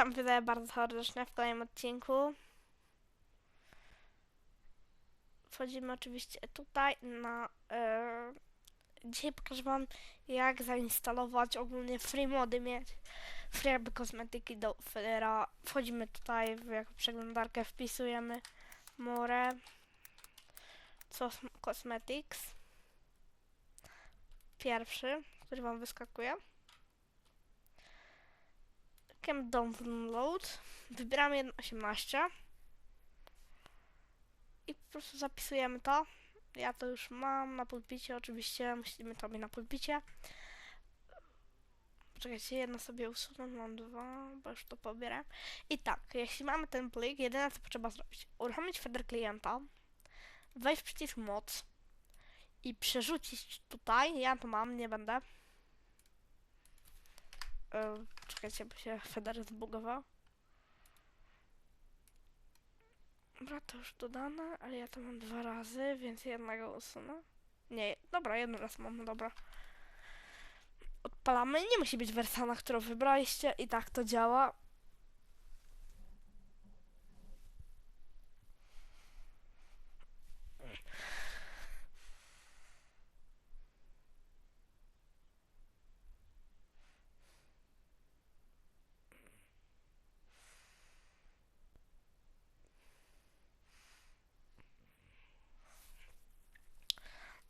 Witam widzę bardzo serdecznie w kolejnym odcinku. Wchodzimy oczywiście tutaj na... E, dzisiaj pokażę wam jak zainstalować ogólnie free mody mieć. Free kosmetyki do Federa. Wchodzimy tutaj w jako przeglądarkę, wpisujemy more cos- cosmetics. Pierwszy, który wam wyskakuje. Cam download. Wybieramy 1.18. I po prostu zapisujemy to. Ja to już mam na pulpicie, oczywiście musimy to mieć na pulpicie. Poczekajcie, jedno sobie usunę, mam dwa, bo już to pobieram. I tak, jeśli mamy ten plik, jedyne co trzeba zrobić, uruchomić Feder klienta, wejść w przycisk moc i przerzucić tutaj, ja to mam, nie będę. Czekajcie, bo się Feder zbugował. Dobra, to już dodane, ale ja to mam dwa razy, więc jednego usunę. Nie, dobra, jeden raz mam, dobra. Odpalamy, nie musi być wersja, którą wybraliście i tak to działa.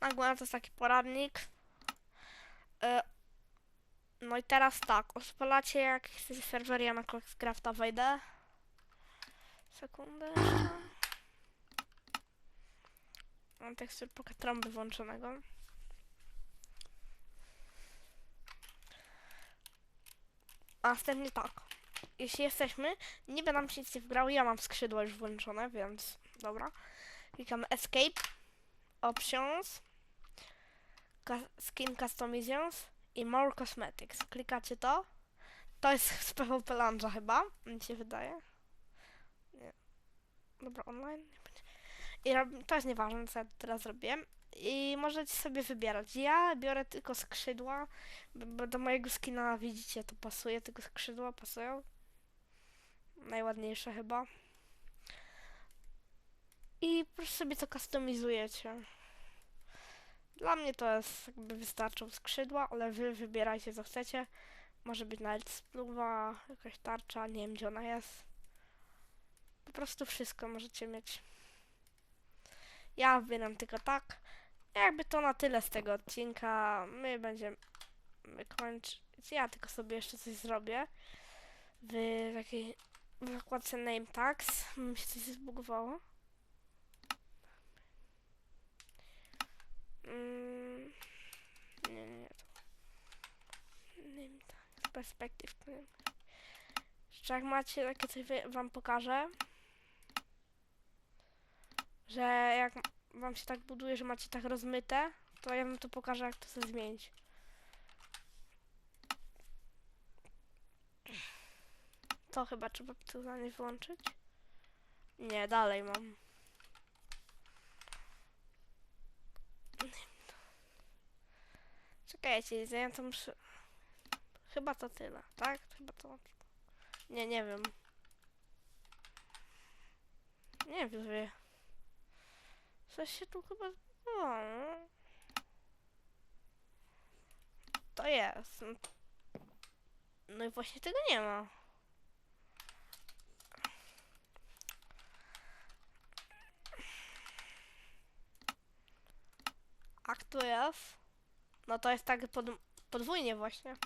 Nagłówek to jest taki poradnik. E, no i teraz tak, odpalacie jak chcecie serwer, ja na Crafta wejdę. Sekundę. Mam tekstur poka trąby włączonego. A następnie tak. Jeśli jesteśmy, będę nam się nic nie wgrał, ja mam skrzydła już włączone, więc dobra. Klikamy Escape, Options, Skin Customizations i More Cosmetics. Klikacie to. To jest z PvP Launcha chyba, mi się wydaje. Nie. Dobra, online. I to jest nieważne, co ja teraz zrobiłem. I możecie sobie wybierać. Ja biorę tylko skrzydła, bo- do mojego skina widzicie, to pasuje, tylko skrzydła pasują. Najładniejsze chyba. I po prostu sobie to customizujecie. Dla mnie to jest jakby wystarczą skrzydła, ale wy wybierajcie co chcecie. Może być nawet spluwa, jakaś tarcza, nie wiem gdzie ona jest. Po prostu wszystko możecie mieć. Ja wybieram tylko tak. Jakby to na tyle z tego odcinka. My będziemy kończyć. Ja tylko sobie jeszcze coś zrobię. W takiej w zakładce name tags. Mi się coś zbugowało. Mm, nie, nie, to. Nie wiem, tak, z perspektyw. Jeszcze jak macie takie coś wam pokażę. Że jak wam się tak buduje, że macie tak rozmyte, to ja wam to pokażę, jak to sobie zmienić. To chyba trzeba tu za nie wyłączyć. Nie, dalej mam. Czekajcie, ja to muszę... Chyba to tyle, tak? Chyba to... Nie, nie wiem. Nie wiem, wie. Coś się tu chyba... O. To jest. No i właśnie tego nie ma. A kto jest? No to jest tak pod, podwójnie właśnie.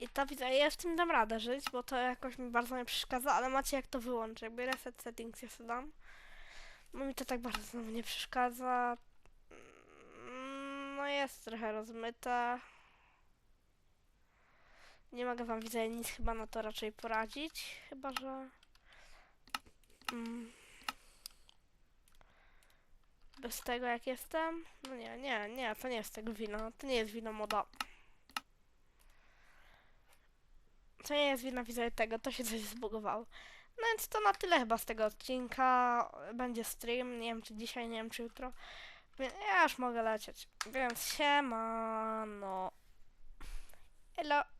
I to widzę, ja w tym dam radę żyć, bo to jakoś mi bardzo nie przeszkadza, ale macie jak to wyłączyć, jakby reset settings ja sobie dam. Bo mi to tak bardzo nie przeszkadza. Mm, No jest trochę rozmyte. Nie mogę wam widzę nic chyba na to raczej poradzić, chyba że... Mm. Bez tego jak jestem? No nie, nie, nie, to nie jest tego wina. To nie jest wina moda. To nie jest wina widzę tego, to się coś zbugowało. No więc to na tyle chyba z tego odcinka. Będzie stream, nie wiem czy dzisiaj, nie wiem czy jutro. Ja już mogę lecieć. Więc siema, no. Hello.